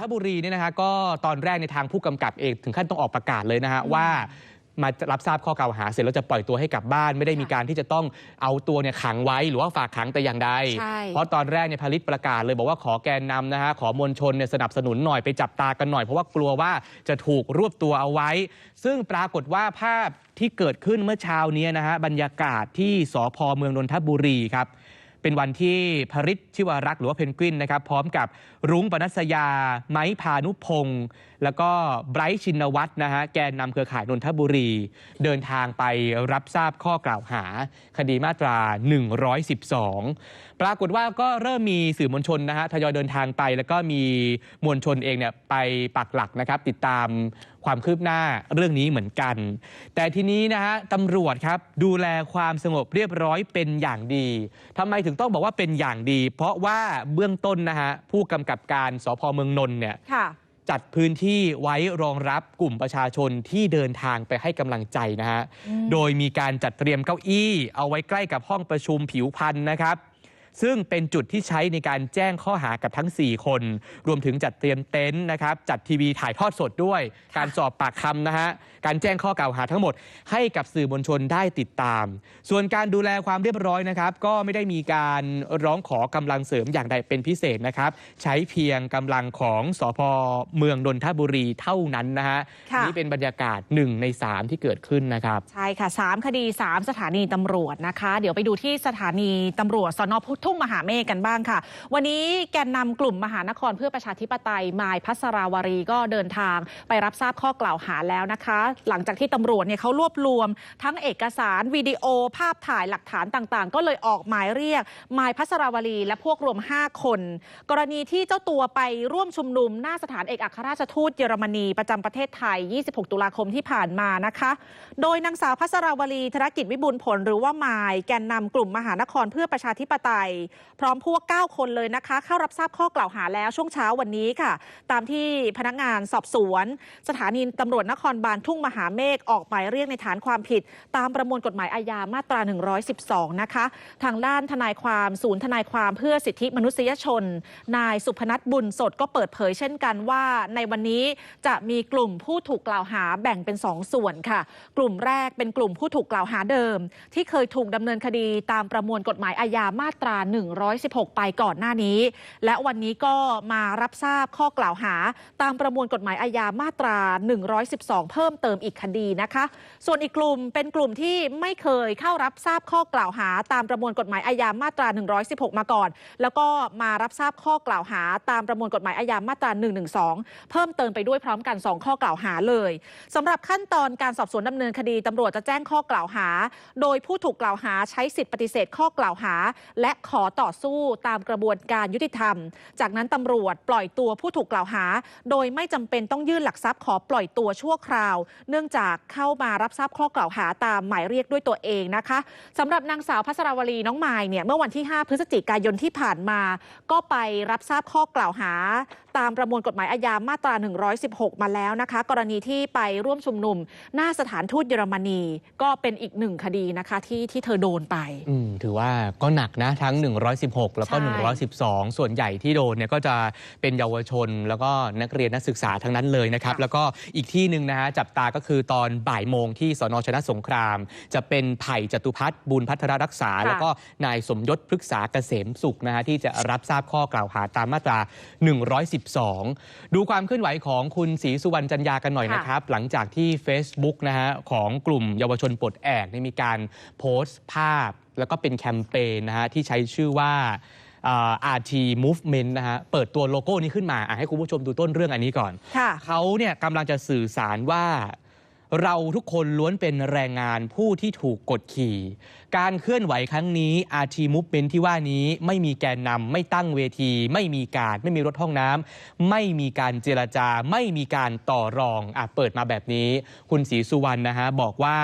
ทบุรีเนี่ยนะฮะก็ตอนแรกในทางผู้กำกับเองถึงขั้นต้องออกประกาศเลยนะฮะว่ามารับทราบข้อกล่าวหาเสร็จแล้วจะปล่อยตัวให้กลับบ้าน ไม่ได้มีการที่จะต้องเอาตัวเนี่ยขังไว้หรือว่าฝากขังแต่อย่างใดใช่เพราะตอนแรกเนี่ยพาริศประกาศเลยบอกว่าขอแกนนำนะฮะขอมวลชนเนี่ยสนับสนุนหน่อยไปจับตากันหน่อยเพราะว่ากลัวว่าจะถูกรวบตัวเอาไว้ ซึ่งปรากฏว่าภาพที่เกิดขึ้นเมื่อเช้านี้นะฮะบรรยากาศที่สพเมืองนนทบุรีครับ เป็นวันที่พริชชิวารักษ์หรือว่าเพนกวินนะครับพร้อมกับรุ้งปนัสยา ไม้พานุพงศ์แล้วก็ไบรท์ชินวัตรนะฮะแกนนำเครือข่ายนนทบุรี เดินทางไปรับทราบข้อกล่าวหา คดีมาตรา 112 ปรากฏว่าก็เริ่มมีสื่อมวลชนนะฮะทยอยเดินทางไป แล้วก็มีมวลชนเองเนี่ยไปปักหลักนะครับติดตามความคืบหน้าเรื่องนี้เหมือนกัน แต่ทีนี้นะฮะตำรวจครับดูแลความสงบเรียบร้อยเป็นอย่างดีทำไมถึงต้องบอกว่าเป็นอย่างดี เพราะว่าเบื้องต้นนะฮะผู้กำกับการสพเมืองนนท์เนี่ยค่ะจัดพื้นที่ไว้รองรับกลุ่มประชาชนที่เดินทางไปให้กำลังใจนะฮะอืมโดยมีการจัดเตรียมเก้าอี้ เอาไว้ใกล้กับห้องประชุมผิวพันธ์นะครับ ซึ่งเป็นจุดที่ใช้ในการแจ้งข้อหากับทั้ง 4 คน รวมถึงจัดเตรียมเต็นท์นะครับ จัดทีวีถ่ายทอดสดด้วย การสอบปากคำนะฮะ การแจ้งข้อกล่าวหาทั้งหมด ให้กับสื่อมวลชนได้ติดตาม ส่วนการดูแลความเรียบร้อยนะครับ ก็ไม่ได้มีการร้องขอกำลังเสริมอย่างใดเป็นพิเศษนะครับ ใช้เพียงกำลังของสพเมืองนนทบุรีเท่านั้นนะฮะค่ะนี่เป็นบรรยากาศหนึ่งในสามที่เกิดขึ้นนะครับใช่ค่ะ 3 คดี 3 สถานีตำรวจนะคะ เดี๋ยวไปดูที่สถานีตำรวจสนพุทุุ่่งมหาเมฆกันบ้างค่ะ วันนี้แกนนำกลุ่มมหานครเพื่อประชาธิปไตยมายพัสราวรีก็เดินทางไปรับทราบข้อกล่าวหาแล้วนะคะ หลังจากที่ตำรวจเนี่ยเขารวบรวม ทั้งเอกสารวิดีโอ ภาพถ่ายหลักฐานต่างๆ ก็เลยออกหมายเรียกมายพัสราวรีและพวกรวม 5 คน กรณีที่เจ้าตัวไปร่วมชุมนุม หน้าสถานเอกอัครราชทูตเยอรมนีประจำประเทศไทย 26 ตุลาคมที่ผ่านมานะคะ โดยนางสาวพัสราวลีธนกิจวิบูลผลหรือว่ามายแกนนำกลุ่มมหานครเพื่อประชาธิปไตยพร้อมพวก 9 คนเลยนะคะ เข้ารับทราบข้อกล่าวหาแล้วช่วงเช้าวันนี้ค่ะ ตามที่พนักงานสอบสวน สถานีตำรวจนครบาลทุ่งมหาเมฆออกหมายเรียกในฐานความผิด ตามประมวลกฎหมายอาญามาตรา 112 นะคะ ทางด้านทนายความศูนย์ทนายความเพื่อสิทธิมนุษยชน นายสุพนัทบุญสดก็เปิดเผยเช่นกันว่าในวันนี้จะมีกลุ่มผู้ถูกกล่าวหาแบ่งเป็น 2 ส่วนค่ะ กลุ่มแรกเป็นกลุ่มผู้ถูกกล่าวหาเดิม ที่เคยถูกดำเนินคดีตามประมวลกฎหมายอาญามาตรา116 ไปก่อนหน้านี้ และวันนี้ก็มารับทราบข้อกล่าวหา ตามประมวลกฎหมายอาญามาตรา 112 เพิ่มเติมอีกคดีนะคะ ส่วนอีกกลุ่มเป็นกลุ่มที่ไม่เคยเข้ารับทราบข้อกล่าวหา ตามประมวลกฎหมายอาญามาตรา 116 มาก่อน แล้วก็มารับทราบข้อกล่าวหา ตามประมวลกฎหมายอาญามาตรา 112 เพิ่มเติมไปด้วยพร้อมกัน 2 ข้อกล่าวหาเลยสำหรับขั้นตอนการสอบสวนดำเนินคดีตำรวจจะแจ้งข้อกล่าวหา โดยผู้ถูกกล่าวหาใช้สิทธิปฏิเสธข้อกล่าวหา และขขอต่อสู้ตามกระบวนการยุติธรรม จากนั้นตำรวจปล่อยตัวผู้ถูกกล่าวหา โดยไม่จำเป็นต้องยื่นหลักทรัพย์ขอปล่อยตัวชั่วคราว เนื่องจากเข้ามารับทราบข้อกล่าวหาตามหมายเรียกด้วยตัวเองนะคะสำหรับนางสาวพัสราวลีน้องไมายเนี่ยเมื่อวันที่ 5 พฤศจิกายนที่ผ่านมา ก็ไปรับทราบข้อกล่าวหาตามประมวลกฎหมายอาญามาตรา 116 มาแล้วนะคะ กรณีที่ไปร่วมชุมนุม หน้าสถานทูตเยอรมนี ก็เป็นอีกหนึ่งคดีนะคะที่ที่เธอโดนไปอืมถือว่าก็หนักนะทั้ง 116 แล้วก็ ใช่ 112 ส่วนใหญ่ที่โดนเนี่ยก็จะเป็นเยาวชน แล้วก็นักเรียนนักศึกษาทั้งนั้นเลยนะครับค่ะแล้วก็อีกที่หนึ่งนะฮะจับตาก็คือตอนบ่ายโมงที่สนชนะสงคราม จะเป็นไผ่จตุพัฒน์บุญพัฒนรักษา แล้วก็นายสมยศพฤกษาเกษมสุขนะฮะที่จะรับทราบข้อกล่าวหาตามมาตรา112 ดูความเคลื่อนไหวของคุณศรีสุวรรณจันยากันหน่อยค่ะนะครับ หลังจากที่ Facebook นะฮะของกลุ่มเยาวชนปลดแอกได้มีการโพสต์ภาพ แล้วก็เป็นแคมเปญนะฮะที่ใช้ชื่อว่าอ่า RT Movement นะฮะเปิดตัวโลโก้นี้ขึ้นมาอะให้คุณผู้ชมดูต้นเรื่องอันนี้ก่อนค่ะเขาเนี่ยกำลังจะสื่อสารว่า เราทุกคนล้วนเป็นแรงงานผู้ที่ถูกกดขี่ การเคลื่อนไหวครั้งนี้ RT Movement ที่ว่านี้ไม่มีแกนนำไม่ตั้งเวที ไม่มีการไม่มีรถห้องน้ำไม่มีการเจรจา ไม่มีการต่อรองอะเปิดมาแบบนี้ คุณศรีสุวรรณนะฮะบอกว่า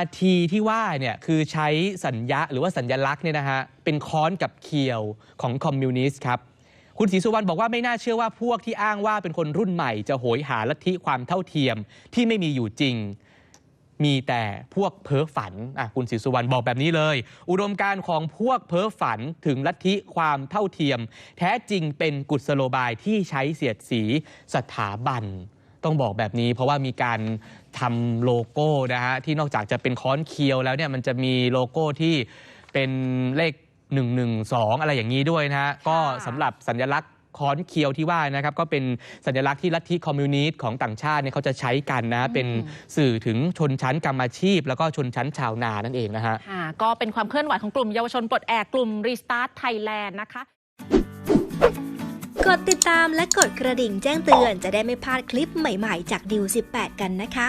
RT ที่ว่าเนี่ยคือใช้สัญญาหรือว่าสัญญลักษณ์เนี่ยนะฮะเป็นค้อนกับเคียวของคอมมิวนิสต์ครับ คุณศรีสุวรรณบอกว่าไม่น่าเชื่อว่าพวกที่อ้างว่าเป็นคนรุ่นใหม่จะโหยหาลัทธิความเท่าเทียมที่ไม่มีอยู่จริง มีแต่พวกเพ้อฝันอะคุณศรีสุวรรณบอกแบบนี้เลย อุดมการณ์ของพวกเพ้อฝันถึงลัทธิความเท่าเทียม แท้จริงเป็นกุศโลบายที่ใช้เสียดสีสถาบันต้องบอกแบบนี้เพราะว่ามีการทำโลโก้นะฮะที่นอกจากจะเป็นค้อนเคียวแล้วเนี่ยมันจะมีโลโก้ที่เป็นเลข 112 อะไรอย่างนี้ด้วยนะฮะก็สำหรับสัญลักษณ์ค้อนเคียวที่ว่านะครับก็เป็นสัญลักษณ์ที่ลัทธิคอมมิวนิสต์ของต่างชาติเนี่ยเขาจะใช้กันนะเป็นสื่อถึงชนชั้นกรรมอาชีพ แล้วก็ชนชั้นชาวนานั่นเองนะฮะ ค่ะก็เป็นความเคลื่อนไหวของกลุ่มเยาวชนปลดแอกกลุ่ม Restart Thailand นะคะ กดติดตามและกดกระดิ่งแจ้งเตือนจะได้ไม่พลาดคลิปใหม่ๆ จากดิว18 กันนะคะ